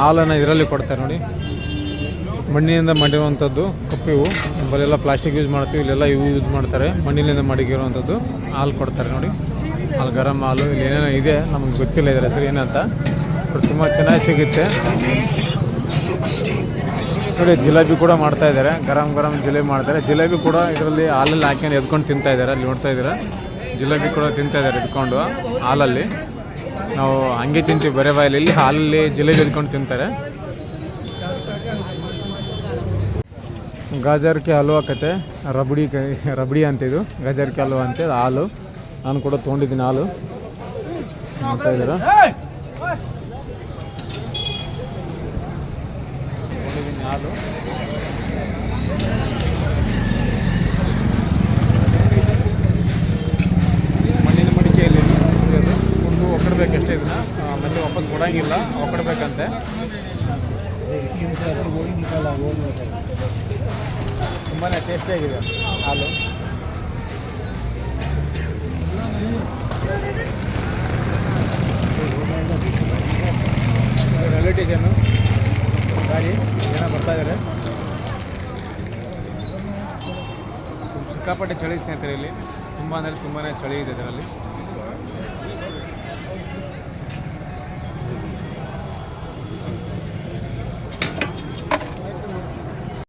ಹಾಲನ್ನು ಇದರಲ್ಲಿ ಕೊಡ್ತಾರೆ ನೋಡಿ. ಮಣ್ಣಿನಿಂದ ಮಾಡಿರುವಂಥದ್ದು ಕಪ್ಪಿವು ನಮ್ಮಲ್ಲೆಲ್ಲ ಪ್ಲಾಸ್ಟಿಕ್ ಯೂಸ್ ಮಾಡ್ತೀವಿ, ಇಲ್ಲೆಲ್ಲ ಇವು ಯೂಸ್ ಮಾಡ್ತಾರೆ. ಮಣ್ಣಿನಿಂದ ಮಡಗಿರುವಂಥದ್ದು ಹಾಲು ಕೊಡ್ತಾರೆ ನೋಡಿ. ಹಾಲು ಗರಂ ಹಾಲು, ಇಲ್ಲಿ ಏನೇನೋ ಇದೆ, ನಮಗೆ ಗೊತ್ತಿಲ್ಲ ಇದರ ಹೆಸರು ಏನಂತ ಬಟ್ ತುಂಬ ಚೆನ್ನಾಗಿ ಸಿಗುತ್ತೆ. ನೋಡಿ, ಜಿಲೇಬಿ ಕೂಡ ಮಾಡ್ತಾ ಇದ್ದಾರೆ. ಗರಂ ಗರಂ ಜಿಲೇಬಿ ಮಾಡ್ತಾರೆ. ಜಿಲೇಬಿ ಕೂಡ ಇದರಲ್ಲಿ ಹಾಲಲ್ಲಿ ಹಾಕ್ಯಂಡು ಎದ್ಕೊಂಡು ತಿಂತಾ ಇದ್ದಾರೆ. ಅಲ್ಲಿ ನೋಡ್ತಾ ಇದ್ದೀರಾ? ಜಿಲೇಬಿ ಕೂಡ ತಿಂತಾ ಇದ್ದಾರೆ, ಎದ್ಕೊಂಡು ಹಾಲಲ್ಲಿ. ನಾವು ಹಂಗೆ ತಿಂತೀವಿ, ಬರೇ ಬಾಯಲ್ಲಿ ಹಾಲಲ್ಲಿ ಜಿಲೇಬಿ ಎದ್ಕೊಂಡು ತಿಂತಾರೆ. ಗಾಜರ್ಕೆ ಹಲ್ವಾ ಕತೆ, ರಬಡಿ ರಬಡಿ ಅಂತ ಇದು ಗಾಜರ್ಕೆ ಹಲ್ವಾ ಅಂತ ಹಾಲು. ನಾನು ಕೂಡ ತೊಗೊಂಡಿದ್ದೀನಿ ಹಾಲು. ನೋಡ್ತಾ ಇದ್ದೀರ? ಹಾಲು. ಕೊಡಂಗಿಲ್ಲ ಕೊಡಬೇಕಂತೆ. ತುಂಬಾ ಟೇಸ್ಟಿಯಾಗಿದೆ ಹಾಲು. ರೈಲ್ವೆ ಸ್ಟೇಷನ್ನು ಗಾಡಿ ಜನ ಬರ್ತಾ ಇದ್ದಾರೆ ಸಿಕ್ಕಾಪಟ್ಟೆ ಚಳಿ ಸ್ನೇಹಿತರೆ ಇಲ್ಲಿ. ತುಂಬ ಅಂದರೆ ತುಂಬಾ ಚಳಿ ಇದೆ ಇದರಲ್ಲಿ.